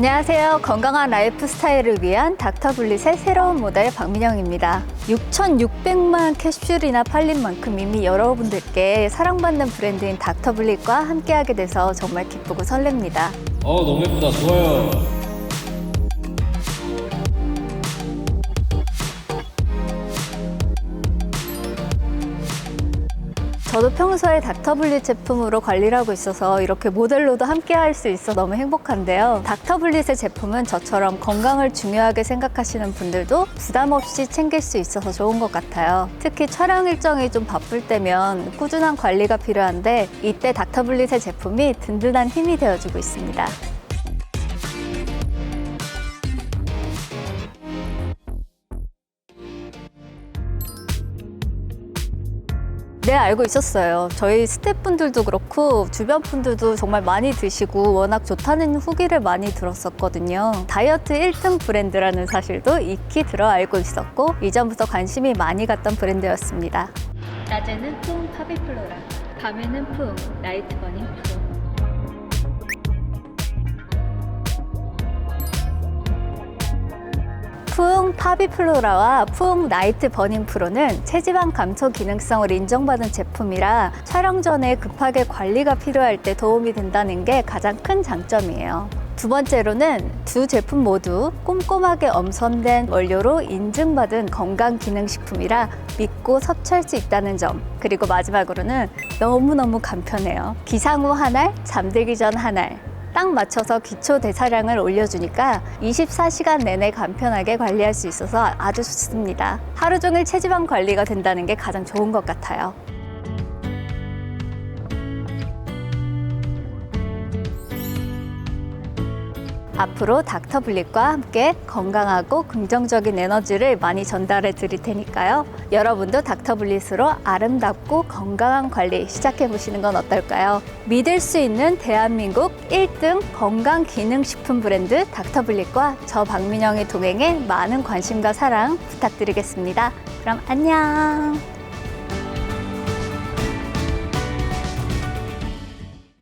안녕하세요. 건강한 라이프 스타일을 위한 닥터블릿의 새로운 모델 박민영입니다. 6,600만 캡슐이나 팔린 만큼 이미 여러분들께 사랑받는 브랜드인 닥터블릿과 함께하게 돼서 정말 기쁘고 설렙니다. 어 너무 예쁘다 좋아요 저도 평소에 닥터블릿 제품으로 관리를 하고 있어서 이렇게 모델로도 함께 할 수 있어 너무 행복한데요. 닥터블릿의 제품은 저처럼 건강을 중요하게 생각하시는 분들도 부담 없이 챙길 수 있어서 좋은 것 같아요. 특히 촬영 일정이 좀 바쁠 때면 꾸준한 관리가 필요한데 이때 닥터블릿의 제품이 든든한 힘이 되어주고 있습니다. 네, 알고 있었어요. 저희 스태프분들도 그렇고 주변 분들도 정말 많이 드시고 워낙 좋다는 후기를 많이 들었었거든요. 다이어트 1등 브랜드라는 사실도 익히 들어 알고 있었고 이전부터 관심이 많이 갔던 브랜드였습니다. 낮에는 푸 파비플로라, 밤에는 푸 나이트 버닝 푸. 푸웅 파비플로라와 푸웅 나이트 버닝 프로는 체지방 감소 기능성을 인정받은 제품이라 촬영 전에 급하게 관리가 필요할 때 도움이 된다는 게 가장 큰 장점이에요. 두 번째로는 두 제품 모두 꼼꼼하게 엄선된 원료로 인증받은 건강 기능식품이라 믿고 섭취할 수 있다는 점. 그리고 마지막으로는 너무너무 간편해요. 기상 후 한 알, 잠들기 전 한 알. 딱 맞춰서 기초 대사량을 올려주니까 24시간 내내 간편하게 관리할 수 있어서 아주 좋습니다. 하루 종일 체지방 관리가 된다는 게 가장 좋은 것 같아요. 앞으로 닥터블릿과 함께 건강하고 긍정적인 에너지를 많이 전달해 드릴 테니까요. 여러분도 닥터블릿으로 아름답고 건강한 관리 시작해 보시는 건 어떨까요? 믿을 수 있는 대한민국 1등 건강 기능 식품 브랜드 닥터블릿과 저 박민영의 동행에 많은 관심과 사랑 부탁드리겠습니다. 그럼 안녕!